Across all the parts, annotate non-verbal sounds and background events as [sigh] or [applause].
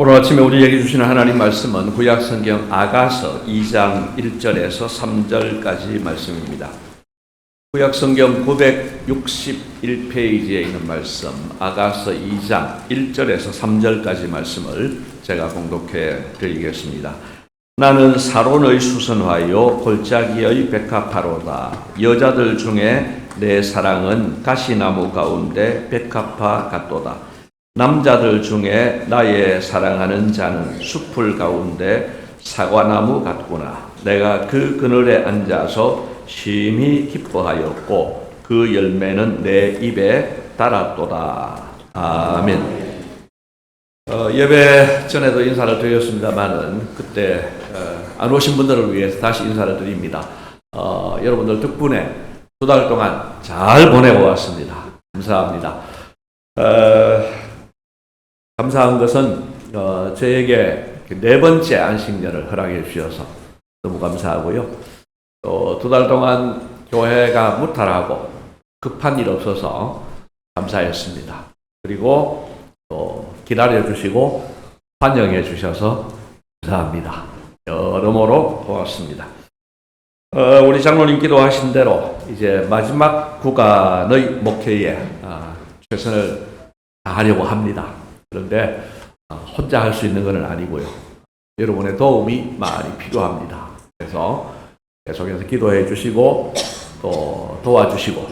오늘 아침에 우리에게 주시는 하나님 말씀은 구약 성경 아가서 2장 1절에서 3절까지 말씀입니다. 구약 성경 961페이지에 있는 말씀 아가서 2장 1절에서 3절까지 말씀을 제가 공독해 드리겠습니다. 나는 사론의 수선화요 골짜기의 백합화로다. 여자들 중에 내 사랑은 가시나무 가운데 백합화 같도다. 남자들 중에 나의 사랑하는 자는 숲을 가운데 사과나무 같구나. 내가 그 그늘에 앉아서 심히 기뻐하였고 그 열매는 내 입에 달았도다. 아멘. 어, 예배 전에도 인사를 드렸습니다만은 그때 어, 안 오신 분들을 위해서 다시 인사를 드립니다. 어, 여러분들 덕분에 두 달 동안 잘 보내고 왔습니다. 감사합니다. 어, 감사한 것은 어, 저에게 그네 번째 안식년을 허락해 주셔서 너무 감사하고요. 또 두 달 동안 교회가 무탈하고 급한 일 없어서 감사했습니다. 그리고 또 기다려 주시고 환영해 주셔서 감사합니다. 여러모로 고맙습니다. 어, 우리 장로님 기도하신 대로 이제 마지막 구간의 목회에 아, 최선을 다하려고 합니다. 그런데 어, 혼자 할 수 있는 것은 아니고요. 여러분의 도움이 많이 필요합니다. 그래서 계속해서 기도해 주시고 또 도와주시고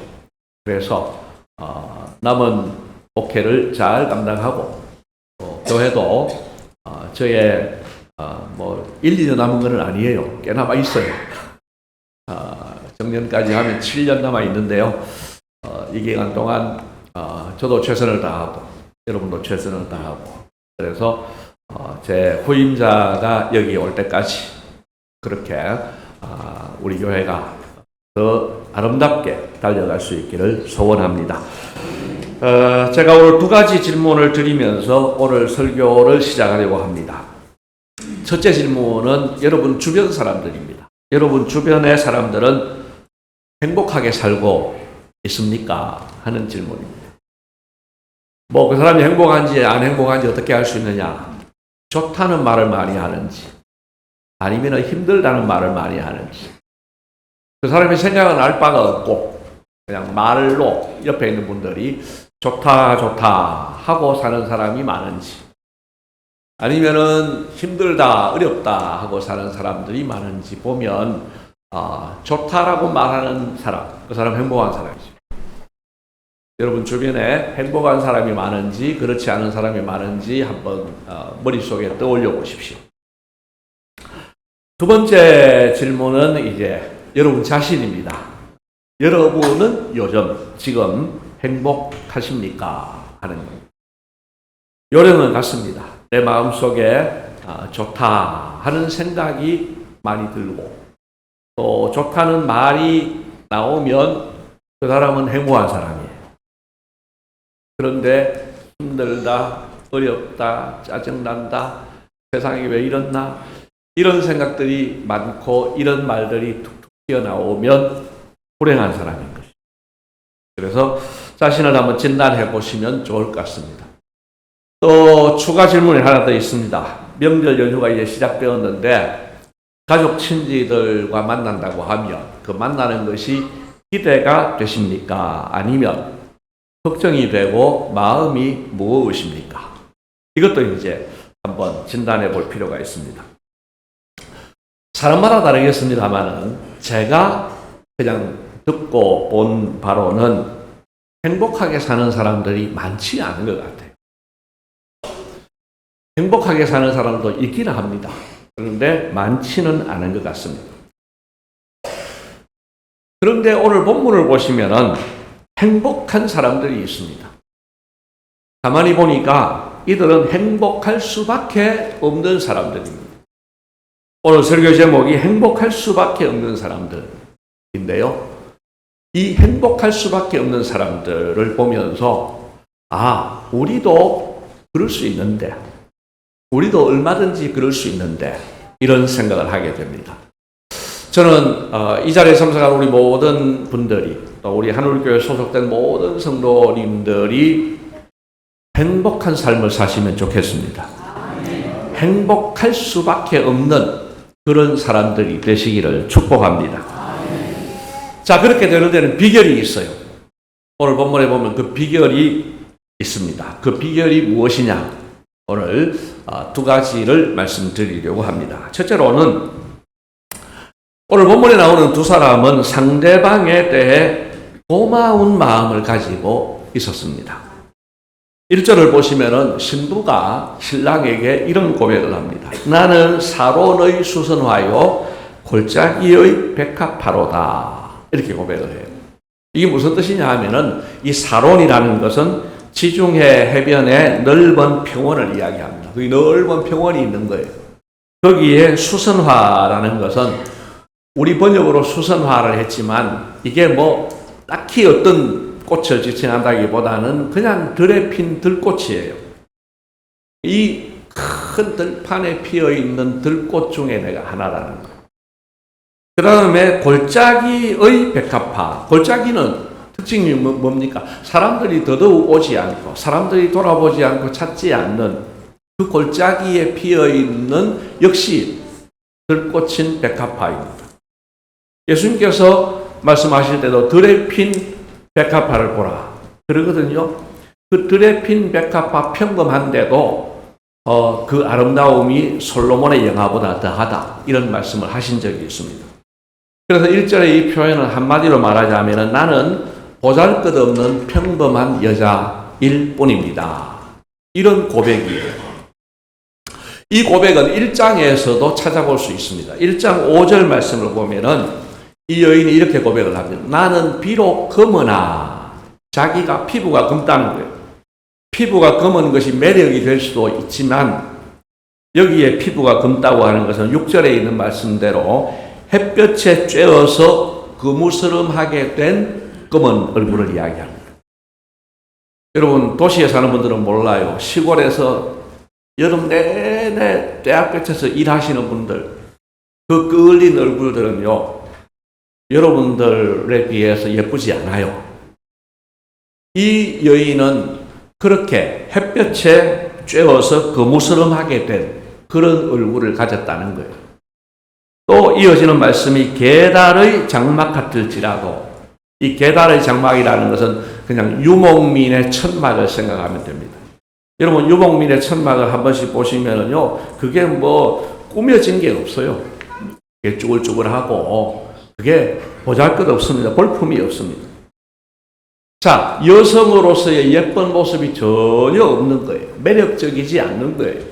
그래서 어, 남은 목회를 잘 감당하고 또 교회도 어, 저의 어, 뭐 1, 2년 남은 것은 아니에요. 꽤 남아 있어요. 어, 정년까지 하면 7년 남아 있는데요. 어, 이 기간 동안 어, 저도 최선을 다하고 여러분도 최선을 다하고 그래서 어, 제 후임자가 여기 올 때까지 그렇게 아, 우리 교회가 더 아름답게 달려갈 수 있기를 소원합니다. 어, 제가 오늘 두 가지 질문을 드리면서 오늘 설교를 시작하려고 합니다. 첫째 질문은 여러분 주변 사람들입니다. 여러분 주변의 사람들은 행복하게 살고 있습니까? 하는 질문입니다. 뭐 그 사람이 행복한지 안 행복한지 어떻게 알 수 있느냐? 좋다는 말을 많이 하는지 아니면 힘들다는 말을 많이 하는지 그 사람의 생각은 알 바가 없고 그냥 말로 옆에 있는 분들이 좋다 좋다 하고 사는 사람이 많은지 아니면은 힘들다 어렵다 하고 사는 사람들이 많은지 보면 아, 좋다라고 말하는 사람 그 사람 행복한 사람이죠. 여러분 주변에 행복한 사람이 많은지 그렇지 않은 사람이 많은지 한번 어, 머릿속에 떠올려 보십시오. 두 번째 질문은 이제 여러분 자신입니다. 여러분은 요즘 지금 행복하십니까? 하는. 요령은 같습니다. 내 마음속에 아, 좋다 하는 생각이 많이 들고 또 좋다는 말이 나오면 그 사람은 행복한 사람이에요. 그런데 힘들다, 어렵다, 짜증난다, 세상이 왜 이렇나 이런 생각들이 많고 이런 말들이 툭툭 튀어나오면 불행한 사람인 것이죠. 그래서 자신을 한번 진단해 보시면 좋을 것 같습니다. 또 추가 질문이 하나 더 있습니다. 명절 연휴가 이제 시작되었는데 가족 친지들과 만난다고 하면 그 만나는 것이 기대가 되십니까? 아니면 걱정이 되고 마음이 무거우십니까? 이것도 이제 한번 진단해 볼 필요가 있습니다. 사람마다 다르겠습니다만은 제가 그냥 듣고 본 바로는 행복하게 사는 사람들이 많지 않은 것 같아요. 행복하게 사는 사람도 있기는 합니다. 그런데 많지는 않은 것 같습니다. 그런데 오늘 본문을 보시면은 행복한 사람들이 있습니다. 가만히 보니까 이들은 행복할 수밖에 없는 사람들입니다. 오늘 설교 제목이 행복할 수밖에 없는 사람들인데요. 이 행복할 수밖에 없는 사람들을 보면서 아, 우리도 그럴 수 있는데 우리도 얼마든지 그럴 수 있는데 이런 생각을 하게 됩니다. 저는 어, 이 자리에 참석한 우리 모든 분들이 또 우리 하늘교회 소속된 모든 성도님들이 행복한 삶을 사시면 좋겠습니다. 행복할 수밖에 없는 그런 사람들이 되시기를 축복합니다. 자, 그렇게 되는 데는 비결이 있어요. 오늘 본문에 보면 그 비결이 있습니다. 그 비결이 무엇이냐? 오늘 아, 두 가지를 말씀드리려고 합니다. 첫째로는 오늘 본문에 나오는 두 사람은 상대방에 대해 고마운 마음을 가지고 있었습니다. 1절을 보시면은 신부가 신랑에게 이런 고백을 합니다. 나는 사론의 수선화요 골짜기의 백합화로다. 이렇게 고백을 해요. 이게 무슨 뜻이냐 하면은 이 사론이라는 것은 지중해 해변의 넓은 평원을 이야기합니다. 그 넓은 평원이 있는 거예요. 거기에 수선화라는 것은 우리 번역으로 수선화를 했지만 이게 뭐 딱히 어떤 꽃을 지칭한다기보다는 그냥 들에 핀 들꽃이에요. 이 큰 들판에 피어 있는 들꽃 중에 내가 하나라는 거예요. 그 다음에 골짜기의 백합화. 골짜기는 특징이 뭐- 뭡니까? 사람들이 더더욱 오지 않고, 사람들이 돌아보지 않고 찾지 않는 그 골짜기에 피어 있는 역시 들꽃인 백합화입니다. 예수님께서 말씀하실 때도 들에 핀 백합화를 보라. 그러거든요. 그 들에 핀 백합화 평범한데도 어, 그 아름다움이 솔로몬의 영화보다 더하다. 이런 말씀을 하신 적이 있습니다. 그래서 1절의 이 표현을 한마디로 말하자면 나는 보잘 것 없는 평범한 여자일 뿐입니다. 이런 고백이에요. 이 고백은 1장에서도 찾아볼 수 있습니다. 1장 5절 말씀을 보면은 이 여인이 이렇게 고백을 합니다. 나는 비록 검으나 자기가 피부가 검다는 거예요. 피부가 검은 것이 매력이 될 수도 있지만 여기에 피부가 검다고 하는 것은 6절에 있는 말씀대로 햇볕에 쬐어서 거무스름하게 된 검은 얼굴을 이야기합니다. 여러분 도시에 사는 분들은 몰라요. 시골에서 여름 내내 떼약볕에서 일하시는 분들 그 끌린 얼굴들은요 여러분들에 비해서 예쁘지 않아요. 이 여인은 그렇게 햇볕에 쬐어서 거무스름하게 된 그런 얼굴을 가졌다는 거예요. 또 이어지는 말씀이 계달의 장막 같을지라도 이 계달의 장막이라는 것은 그냥 유목민의 천막을 생각하면 됩니다. 여러분 유목민의 천막을 한 번씩 보시면은요 그게 뭐 꾸며진 게 없어요. 쭈글쭈글하고 그게 보잘 것 없습니다. 볼품이 없습니다. 자 여성으로서의 예쁜 모습이 전혀 없는 거예요. 매력적이지 않는 거예요.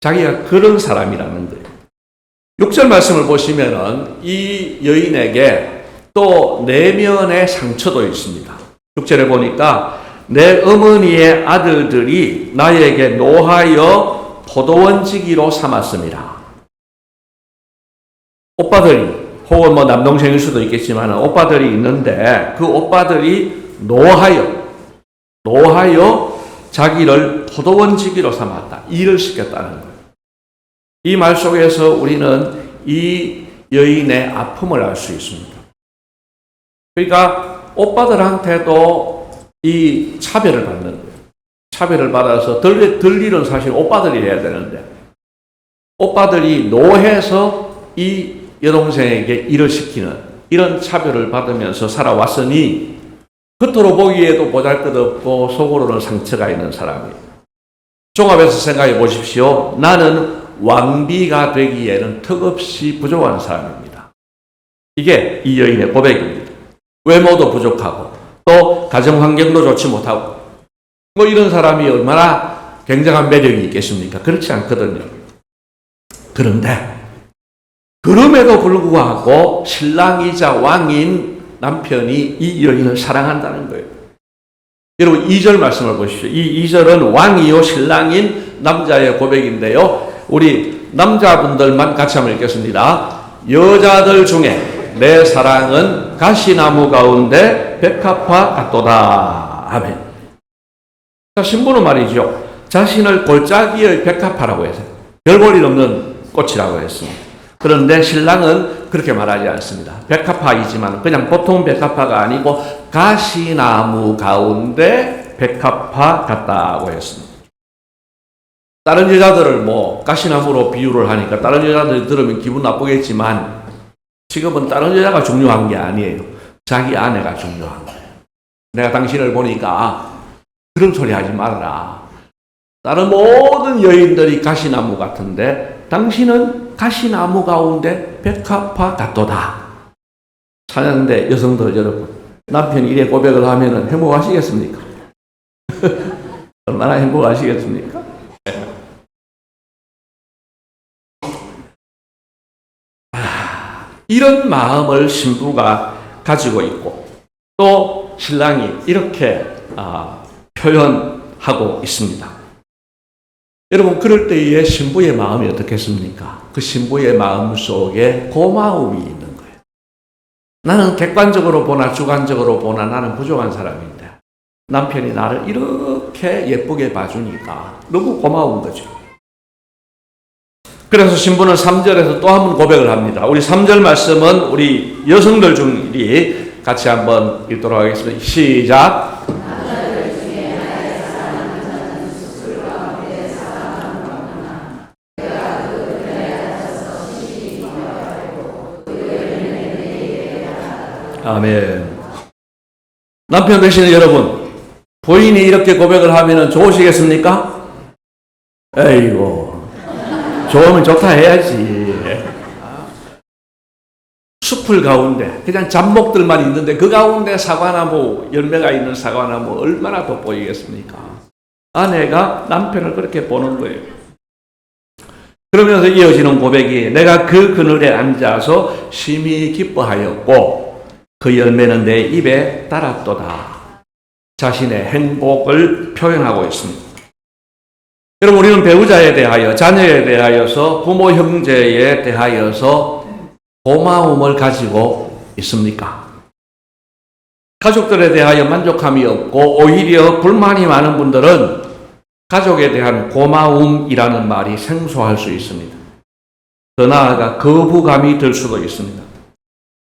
자기가 그런 사람이라는 거예요. 6절 말씀을 보시면은 이 여인에게 또 내면의 상처도 있습니다. 6절에 보니까 내 어머니의 아들들이 나에게 노하여 포도원지기로 삼았습니다. 오빠들이 혹은 뭐 남동생일 수도 있겠지만 오빠들이 있는데 그 오빠들이 노하여 노하여 자기를 포도원지기로 삼았다. 일을 시켰다는 거예요. 이 말 속에서 우리는 이 여인의 아픔을 알 수 있습니다. 그러니까 오빠들한테도 이 차별을 받는 거예요. 차별을 받아서 들, 들 일은 사실 오빠들이 해야 되는데 오빠들이 노해서 이 여동생에게 일을 시키는 이런 차별을 받으면서 살아왔으니 겉으로 보기에도 보잘것없고 속으로는 상처가 있는 사람이에요. 종합해서 생각해 보십시오. 나는 왕비가 되기에는 턱없이 부족한 사람입니다. 이게 이 여인의 고백입니다. 외모도 부족하고 또 가정 환경도 좋지 못하고 뭐 이런 사람이 얼마나 굉장한 매력이 있겠습니까? 그렇지 않거든요. 그런데 그럼에도 불구하고 신랑이자 왕인 남편이 이 여인을 사랑한다는 거예요. 여러분 2절 말씀을 보십시오. 이 2절은 왕이요 신랑인 남자의 고백인데요. 우리 남자분들만 같이 한번 읽겠습니다. 여자들 중에 내 사랑은 가시나무 가운데 백합화 같도다. 아멘. 자, 신부는 말이죠. 자신을 골짜기의 백합화라고 해서 별볼일 없는 꽃이라고 했습니다. 그런데 신랑은 그렇게 말하지 않습니다. 백합화이지만 그냥 보통 백합화가 아니고 가시나무 가운데 백합화 같다고 했습니다. 다른 여자들을 뭐 가시나무로 비유를 하니까 다른 여자들이 들으면 기분 나쁘겠지만 지금은 다른 여자가 중요한 게 아니에요. 자기 아내가 중요한 거예요. 내가 당신을 보니까 그런 소리 하지 말라. 다른 모든 여인들이 가시나무 같은데 당신은 가시나무 가운데 백합화 같도다. 찬양대 여성들 여러분, 남편이 이래 고백을 하면 행복하시겠습니까? [laughs] 얼마나 행복하시겠습니까? 아, 이런 마음을 신부가 가지고 있고 또 신랑이 이렇게 아, 표현하고 있습니다. 여러분 그럴 때의 신부의 마음이 어떻겠습니까? 그 신부의 마음 속에 고마움이 있는 거예요. 나는 객관적으로 보나 주관적으로 보나 나는 부족한 사람인데 남편이 나를 이렇게 예쁘게 봐주니까 너무 고마운 거죠. 그래서 신부는 3절에서 또 한 번 고백을 합니다. 우리 3절 말씀은 우리 여성들 중이 같이 한번 읽도록 하겠습니다. 시작. 아멘. 남편 되시는 여러분, 부인이 이렇게 고백을 하면 좋으시겠습니까? 에이고, 좋으면 좋다 해야지. 숲을 가운데 그냥 잡목들만 있는데 그 가운데 사과나무 열매가 있는 사과나무 얼마나 돋보이겠습니까? 아내가 남편을 그렇게 보는 거예요. 그러면서 이어지는 고백이 내가 그 그늘에 앉아서 심히 기뻐하였고 그 열매는 내 입에 따랐도다. 자신의 행복을 표현하고 있습니다. 여러분 우리는 배우자에 대하여 자녀에 대하여서 부모 형제에 대하여서 고마움을 가지고 있습니까? 가족들에 대하여 만족함이 없고 오히려 불만이 많은 분들은 가족에 대한 고마움이라는 말이 생소할 수 있습니다. 더 나아가 거부감이 들 수도 있습니다.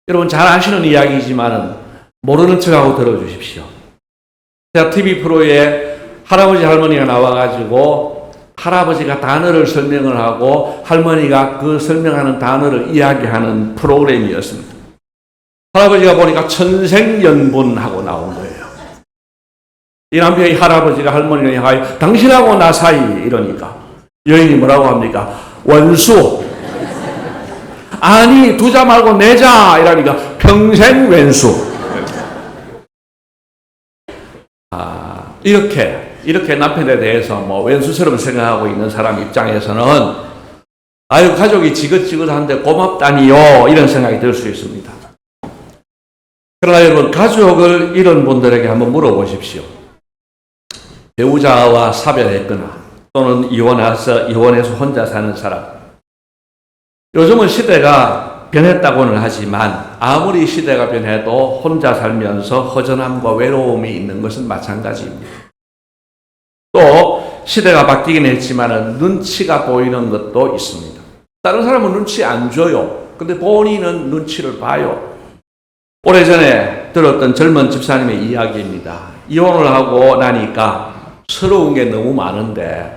여러분 잘 아시는 이야기지만은 모르는 척하고 들어주십시오. 제가 TV 프로에 할아버지 할머니가 나와가지고 할아버지가 단어를 설명을 하고 할머니가 그 설명하는 단어를 이야기하는 프로그램이었습니다. 할아버지가 보니까 천생연분하고 나온 거예요. 이 남편이 할아버지가 할머니를 향하여 당신하고 나 사이 이러니까 여인이 뭐라고 합니까? 원수. 아니 두자 말고 내자 이러니까 평생 왼수. 아 이렇게 이렇게 남편에 대해서 뭐 왼수처럼 생각하고 있는 사람 입장에서는 아유 가족이 지긋지긋한데 고맙다니요 이런 생각이 들 수 있습니다. 그러나 여러분 가족을 잃은 분들에게 한번 물어보십시오. 배우자와 사별했거나 또는 이혼해서 이혼해서 혼자 사는 사람. 요즘은 시대가 변했다고는 하지만 아무리 시대가 변해도 혼자 살면서 허전함과 외로움이 있는 것은 마찬가지입니다. 또 시대가 바뀌긴 했지만 눈치가 보이는 것도 있습니다. 다른 사람은 눈치 안 줘요. 근데 본인은 눈치를 봐요. 오래전에 들었던 젊은 집사님의 이야기입니다. 이혼을 하고 나니까 서러운 게 너무 많은데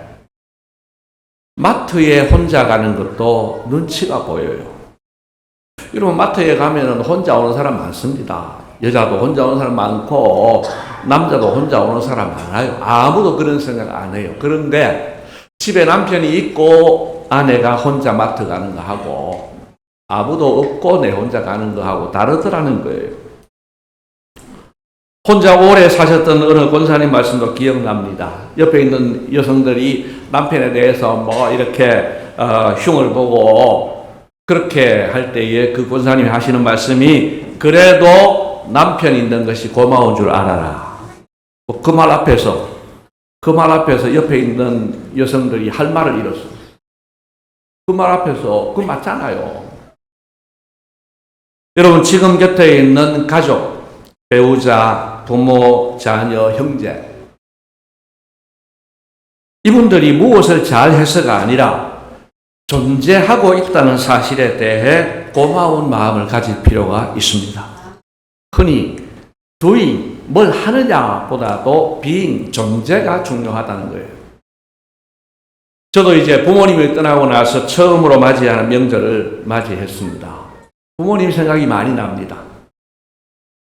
마트에 혼자 가는 것도 눈치가 보여요. 여러분 마트에 가면은 혼자 오는 사람 많습니다. 여자도 혼자 오는 사람 많고 남자도 혼자 오는 사람 많아요. 아무도 그런 생각 안 해요. 그런데 집에 남편이 있고 아내가 혼자 마트 가는 거 하고 아무도 없고 내 혼자 가는 거 하고 다르더라는 거예요. 혼자 오래 사셨던 어느 권사님 말씀도 기억납니다. 옆에 있는 여성들이 남편에 대해서 뭐 이렇게 어, 흉을 보고 그렇게 할 때에 그 권사님이 하시는 말씀이 그래도 남편 있는 것이 고마운 줄 알아라. 그 말 앞에서 그 말 앞에서 옆에 있는 여성들이 할 말을 잃었어. 그 말 앞에서 그 맞잖아요. 여러분 지금 곁에 있는 가족, 배우자, 부모, 자녀, 형제 이분들이 무엇을 잘 해서가 아니라 존재하고 있다는 사실에 대해 고마운 마음을 가질 필요가 있습니다. 흔히 doing, 뭘 하느냐보다도 being, 존재가 중요하다는 거예요. 저도 이제 부모님이 떠나고 나서 처음으로 맞이하는 명절을 맞이했습니다. 부모님 생각이 많이 납니다.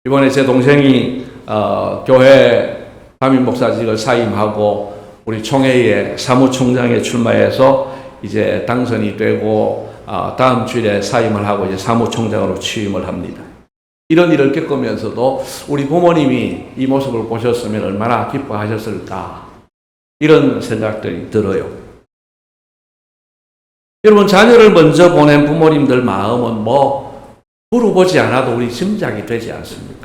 이번에 제 동생이 어, 교회 담임 목사직을 사임하고 우리 총회에 사무총장에 출마해서 이제 당선이 되고 어, 다음 주일에 사임을 하고 이제 사무총장으로 취임을 합니다. 이런 일을 겪으면서도 우리 부모님이 이 모습을 보셨으면 얼마나 기뻐하셨을까 이런 생각들이 들어요. 여러분 자녀를 먼저 보낸 부모님들 마음은 뭐 물어보지 않아도 우리 짐작이 되지 않습니까?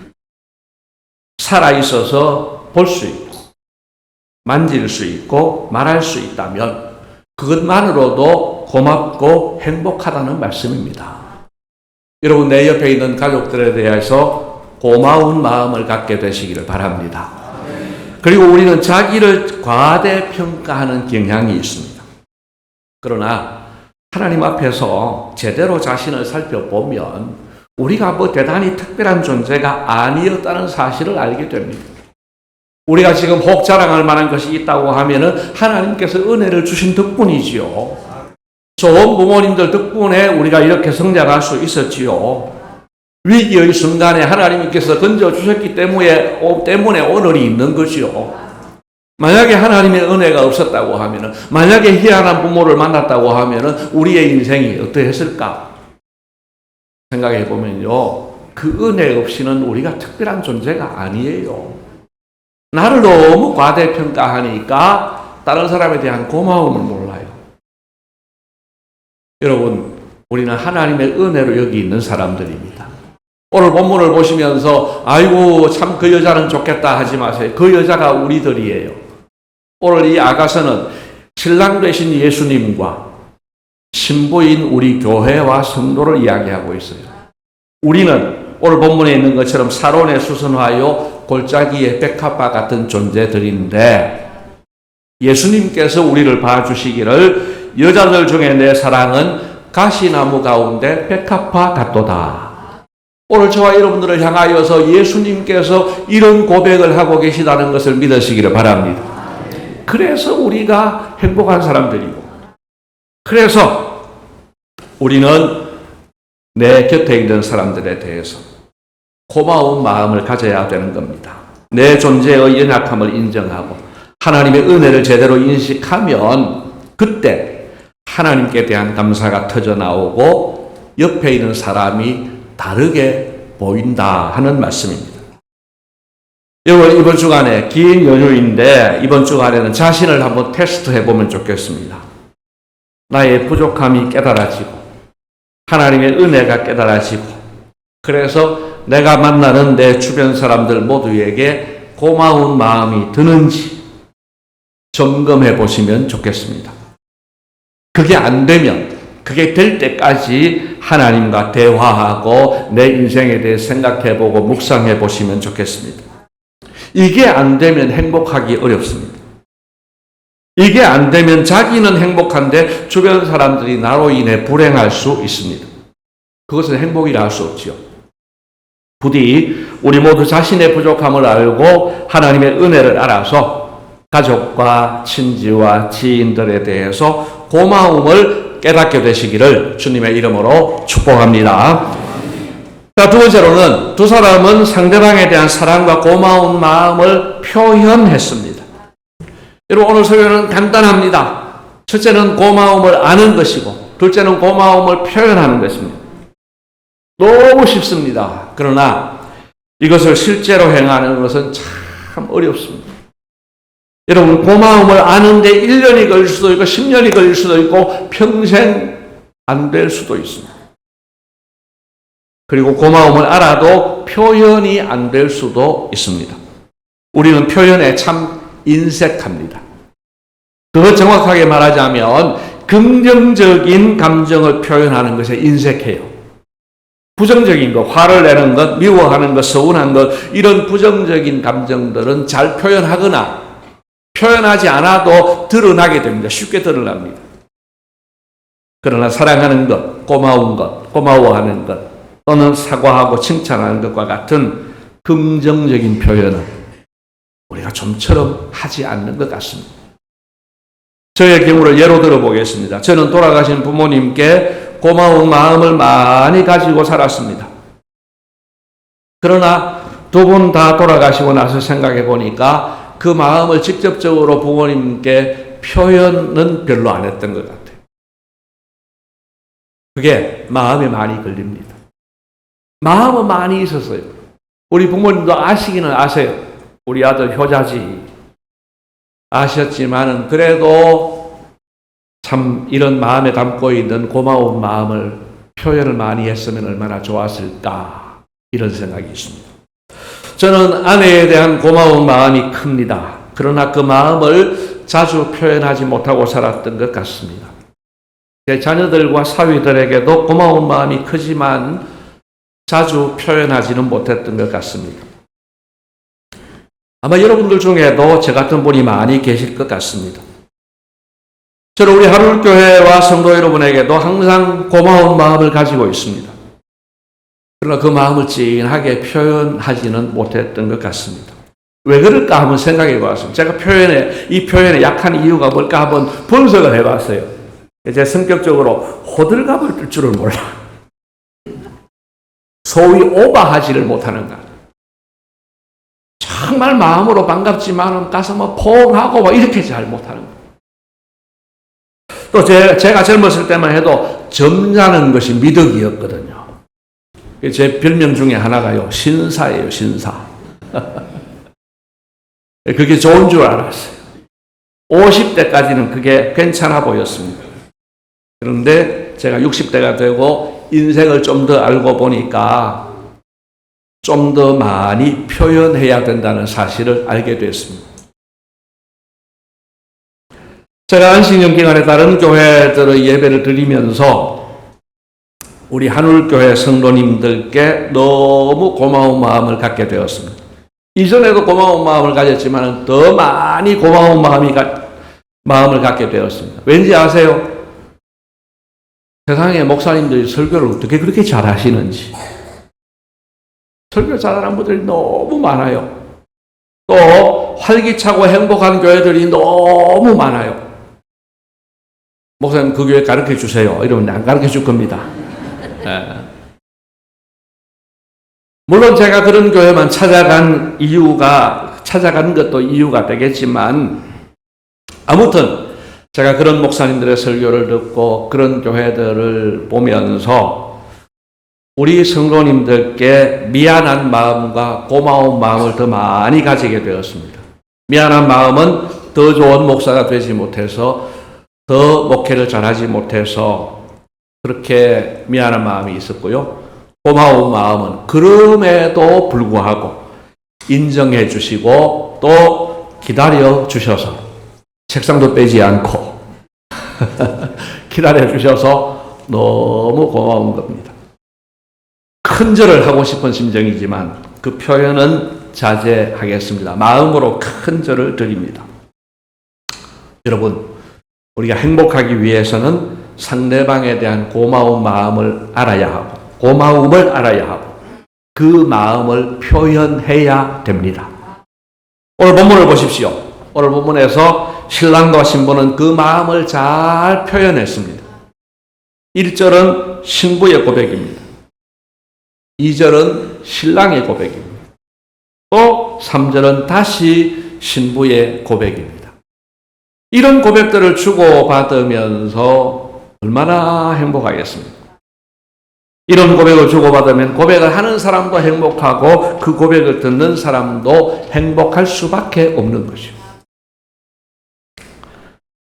살아 있어서 볼 수 있고 만질 수 있고 말할 수 있다면 그것만으로도 고맙고 행복하다는 말씀입니다. 여러분 내 옆에 있는 가족들에 대해서 고마운 마음을 갖게 되시기를 바랍니다. 그리고 우리는 자기를 과대평가하는 경향이 있습니다. 그러나 하나님 앞에서 제대로 자신을 살펴보면 우리가 뭐 대단히 특별한 존재가 아니었다는 사실을 알게 됩니다. 우리가 지금 혹 자랑할 만한 것이 있다고 하면은 하나님께서 은혜를 주신 덕분이지요. 좋은 부모님들 덕분에 우리가 이렇게 성장할 수 있었지요. 위기의 순간에 하나님께서 건져주셨기 때문에, 어, 때문에 오늘이 있는 것이요. 만약에 하나님의 은혜가 없었다고 하면은, 만약에 희한한 부모를 만났다고 하면은, 우리의 인생이 어떠했을까? 생각해 보면요. 그 은혜 없이는 우리가 특별한 존재가 아니에요. 나를 너무 과대평가하니까 다른 사람에 대한 고마움을 몰라요. 여러분, 우리는 하나님의 은혜로 여기 있는 사람들입니다. 오늘 본문을 보시면서 아이고 참 그 여자는 좋겠다 하지 마세요. 그 여자가 우리들이에요. 오늘 이 아가서는 신랑 되신 예수님과 신부인 우리 교회와 성도를 이야기하고 있어요. 우리는 오늘 본문에 있는 것처럼 사론의 수선화요 골짜기의 백합화 같은 존재들인데 예수님께서 우리를 봐주시기를 여자들 중에 내 사랑은 가시나무 가운데 백합화 같도다. 오늘 저와 여러분들을 향하여서 예수님께서 이런 고백을 하고 계시다는 것을 믿으시기를 바랍니다. 그래서 우리가 행복한 사람들이고, 그래서 우리는 내 곁에 있는 사람들에 대해서 고마운 마음을 가져야 되는 겁니다. 내 존재의 연약함을 인정하고 하나님의 은혜를 제대로 인식하면 그때 하나님께 대한 감사가 터져 나오고 옆에 있는 사람이 다르게 보인다 하는 말씀입니다. 여러분 이번 주간에 긴 연휴인데 이번 주간에는 자신을 한번 테스트해 보면 좋겠습니다. 나의 부족함이 깨달아지고 하나님의 은혜가 깨달아지고 그래서 내가 만나는 내 주변 사람들 모두에게 고마운 마음이 드는지 점검해 보시면 좋겠습니다. 그게 안 되면 그게 될 때까지 하나님과 대화하고 내 인생에 대해 생각해 보고 묵상해 보시면 좋겠습니다. 이게 안 되면 행복하기 어렵습니다. 이게 안 되면 자기는 행복한데 주변 사람들이 나로 인해 불행할 수 있습니다. 그것은 행복이라 할 수 없지요. 부디 우리 모두 자신의 부족함을 알고 하나님의 은혜를 알아서 가족과 친지와 지인들에 대해서 고마움을 깨닫게 되시기를 주님의 이름으로 축복합니다. 자, 두 번째로는 두 사람은 상대방에 대한 사랑과 고마운 마음을 표현했습니다. 여러분, 오늘 설교는 간단합니다. 첫째는 고마움을 아는 것이고, 둘째는 고마움을 표현하는 것입니다. 너무 쉽습니다. 그러나 이것을 실제로 행하는 것은 참 어렵습니다. 여러분, 고마움을 아는데 1년이 걸릴 수도 있고, 10년이 걸릴 수도 있고, 평생 안 될 수도 있습니다. 그리고 고마움을 알아도 표현이 안 될 수도 있습니다. 우리는 표현에 참 인색합니다. 더 정확하게 말하자면, 긍정적인 감정을 표현하는 것에 인색해요. 부정적인 것, 화를 내는 것, 미워하는 것, 서운한 것, 이런 부정적인 감정들은 잘 표현하거나 표현하지 않아도 드러나게 됩니다. 쉽게 드러납니다. 그러나 사랑하는 것, 고마운 것, 고마워하는 것, 또는 사과하고 칭찬하는 것과 같은 긍정적인 표현은 우리가 좀처럼 하지 않는 것 같습니다. 저의 경우를 예로 들어보겠습니다. 저는 돌아가신 부모님께 고마운 마음을 많이 가지고 살았습니다. 그러나 두 분 다 돌아가시고 나서 생각해 보니까 그 마음을 직접적으로 부모님께 표현은 별로 안 했던 것 같아요. 그게 마음에 많이 걸립니다. 마음은 많이 있었어요. 우리 부모님도 아시기는 아세요. 우리 아들 효자지. 아셨지만은 그래도 참 이런 마음에 담고 있는 고마운 마음을 표현을 많이 했으면 얼마나 좋았을까 이런 생각이 있습니다. 저는 아내에 대한 고마운 마음이 큽니다. 그러나 그 마음을 자주 표현하지 못하고 살았던 것 같습니다. 제 자녀들과 사위들에게도 고마운 마음이 크지만 자주 표현하지는 못했던 것 같습니다. 아마 여러분들 중에도 저 같은 분이 많이 계실 것 같습니다. 저는 우리 하늘교회와 성도 여러분에게도 항상 고마운 마음을 가지고 있습니다. 그러나 그 마음을 찡하게 표현하지는 못했던 것 같습니다. 왜 그럴까 한번 생각해 봤습니다. 제가 표현에, 이 표현에 약한 이유가 뭘까 한번 분석을 해 봤어요. 제 성격적으로 호들갑을 뜰 줄을 몰라. 소위 오바하지를 못하는가. 정말 마음으로 반갑지만 가서 뭐 포옹하고 뭐 이렇게 잘 못하는 거예요. 또 제, 제가 젊었을 때만 해도 점잖은 것이 미덕이었거든요. 제 별명 중에 하나가요. 신사예요, 신사. [laughs] 그게 좋은 줄 알았어요. 50대까지는 그게 괜찮아 보였습니다. 그런데 제가 60대가 되고 인생을 좀 더 알고 보니까 좀 더 많이 표현해야 된다는 사실을 알게 됐습니다. 제가 안식년 기간에 다른 교회들의 예배를 드리면서 우리 한울교회 성도님들께 너무 고마운 마음을 갖게 되었습니다. 이전에도 고마운 마음을 가졌지만 더 많이 고마운 마음이 가, 마음을 갖게 되었습니다. 왠지 아세요? 세상에 목사님들이 설교를 어떻게 그렇게 잘하시는지. 설교 잘하는 분들이 너무 많아요. 또 활기차고 행복한 교회들이 너무 많아요. 목사님 그 교회 가르쳐 주세요. 이러면 안 가르쳐 줄 겁니다. 예. 물론 제가 그런 교회만 찾아간 이유가 찾아간 것도 이유가 되겠지만 아무튼 제가 그런 목사님들의 설교를 듣고 그런 교회들을 보면서 우리 성도님들께 미안한 마음과 고마운 마음을 더 많이 가지게 되었습니다. 미안한 마음은 더 좋은 목사가 되지 못해서 더 목회를 잘하지 못해서 그렇게 미안한 마음이 있었고요. 고마운 마음은 그럼에도 불구하고 인정해 주시고 또 기다려 주셔서 책상도 빼지 않고 [laughs] 기다려 주셔서 너무 고마운 겁니다. 큰 절을 하고 싶은 심정이지만 그 표현은 자제하겠습니다. 마음으로 큰 절을 드립니다. 여러분, 우리가 행복하기 위해서는 상대방에 대한 고마운 마음을 알아야 하고, 고마움을 알아야 하고, 그 마음을 표현해야 됩니다. 오늘 본문을 보십시오. 오늘 본문에서 신랑과 신부는 그 마음을 잘 표현했습니다. 1절은 신부의 고백입니다. 2절은 신랑의 고백입니다. 또 3절은 다시 신부의 고백입니다. 이런 고백들을 주고받으면서 얼마나 행복하겠습니까? 이런 고백을 주고받으면 고백을 하는 사람도 행복하고 그 고백을 듣는 사람도 행복할 수밖에 없는 것이요.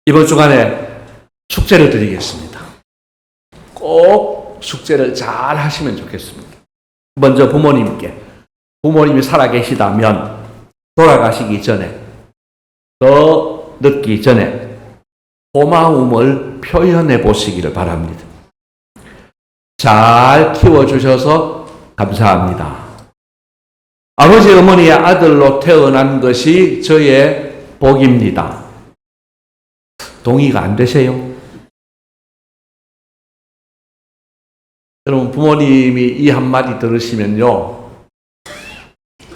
이번 주간에 숙제를 드리겠습니다. 꼭 숙제를 잘 하시면 좋겠습니다. 먼저 부모님께 부모님이 살아계시다면 돌아가시기 전에 더 늦기 전에 고마움을 표현해 보시기를 바랍니다. 잘 키워주셔서 감사합니다. 아버지 어머니의 아들로 태어난 것이 저의 복입니다. 동의가 안 되세요? 여러분 부모님이 이 한마디 들으시면요.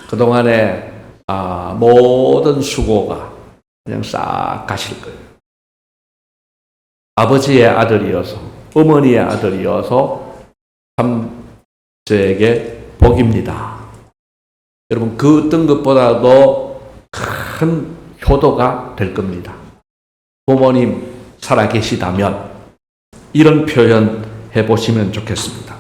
그동안에 아, 모든 수고가 그냥 싹 가실 거예요. 아버지의 아들이어서 어머니의 아들이어서 참 저에게 복입니다. 여러분 그 어떤 것보다도 큰 효도가 될 겁니다. 부모님 살아계시다면 이런 표현 해보시면 좋겠습니다.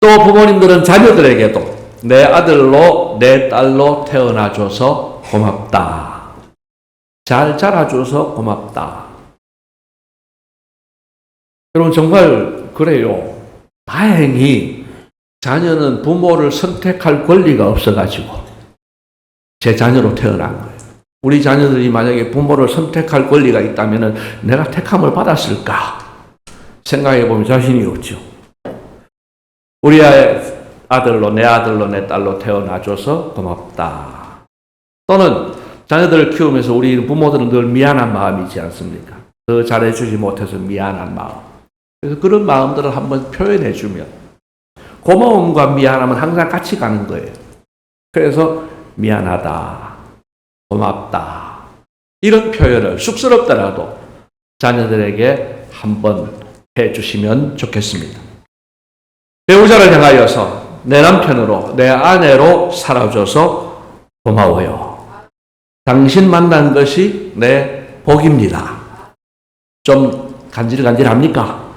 또 부모님들은 자녀들에게도 내 아들로 내 딸로 태어나줘서 고맙다. 잘 자라줘서 고맙다. 여러분 정말 그래요. 다행히 자녀는 부모를 선택할 권리가 없어가지고 제 자녀로 태어난 거예요. 우리 자녀들이 만약에 부모를 선택할 권리가 있다면 내가 택함을 받았을까 생각해 보면 자신이 없죠. 우리 아들로 내 아들로 내 딸로 태어나줘서 고맙다. 또는 자녀들을 키우면서 우리 부모들은 늘 미안한 마음이지 않습니까? 더 잘해주지 못해서 미안한 마음. 그래서 그런 마음들을 한번 표현해 주면 고마움과 미안함은 항상 같이 가는 거예요. 그래서 미안하다, 고맙다 이런 표현을 쑥스럽더라도 자녀들에게 한번 해 주시면 좋겠습니다. 배우자를 향하여서 내 남편으로 내 아내로 살아줘서 고마워요. 당신 만난 것이 내 복입니다. 좀 간질간질합니까?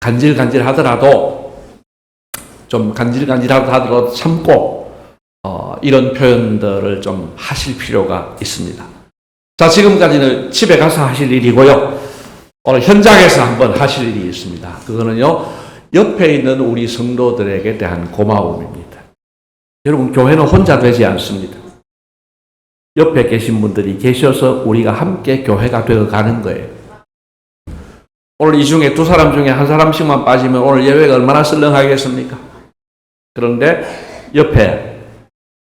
간질간질하더라도 좀 간질간질하더라도 참고 어, 이런 표현들을 좀 하실 필요가 있습니다. 자 지금까지는 집에 가서 하실 일이고요. 오늘 현장에서 한번 하실 일이 있습니다. 그거는요 옆에 있는 우리 성도들에게 대한 고마움입니다. 여러분 교회는 혼자 되지 않습니다. 옆에 계신 분들이 계셔서 우리가 함께 교회가 되어 가는 거예요. 오늘 이 중에 두 사람 중에 한 사람씩만 빠지면 오늘 예배가 얼마나 썰렁하겠습니까? 그런데 옆에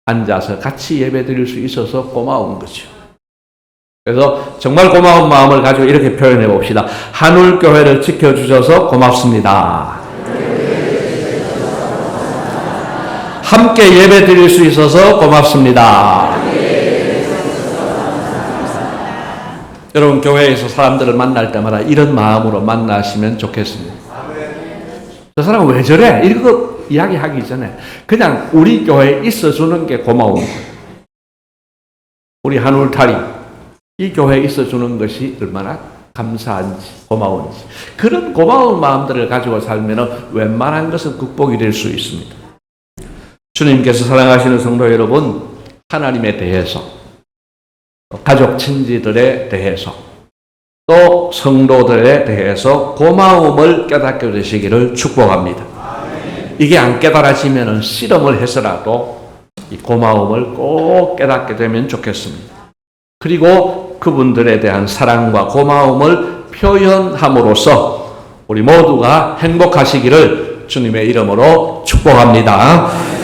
앉아서 같이 예배 드릴 수 있어서 고마운 거죠. 그래서 정말 고마운 마음을 가지고 이렇게 표현해 봅시다. 한울교회를 지켜주셔서 고맙습니다. 함께 예배 드릴 수 있어서 고맙습니다. 여러분 교회에서 사람들을 만날 때마다 이런 마음으로 만나시면 좋겠습니다. 저 사람은 왜 저래? 이거 이야기하기 전에 그냥 우리 교회에 있어주는 게 고마운 거예요. 우리 한울탈이 이 교회에 있어주는 것이 얼마나 감사한지 고마운지 그런 고마운 마음들을 가지고 살면 웬만한 것은 극복이 될 수 있습니다. 주님께서 사랑하시는 성도 여러분 하나님에 대해서 가족 친지들에 대해서 또 성도들에 대해서 고마움을 깨닫게 되시기를 축복합니다. 이게 안 깨달아지면 실험을 해서라도 이 고마움을 꼭 깨닫게 되면 좋겠습니다. 그리고 그분들에 대한 사랑과 고마움을 표현함으로써 우리 모두가 행복하시기를 주님의 이름으로 축복합니다.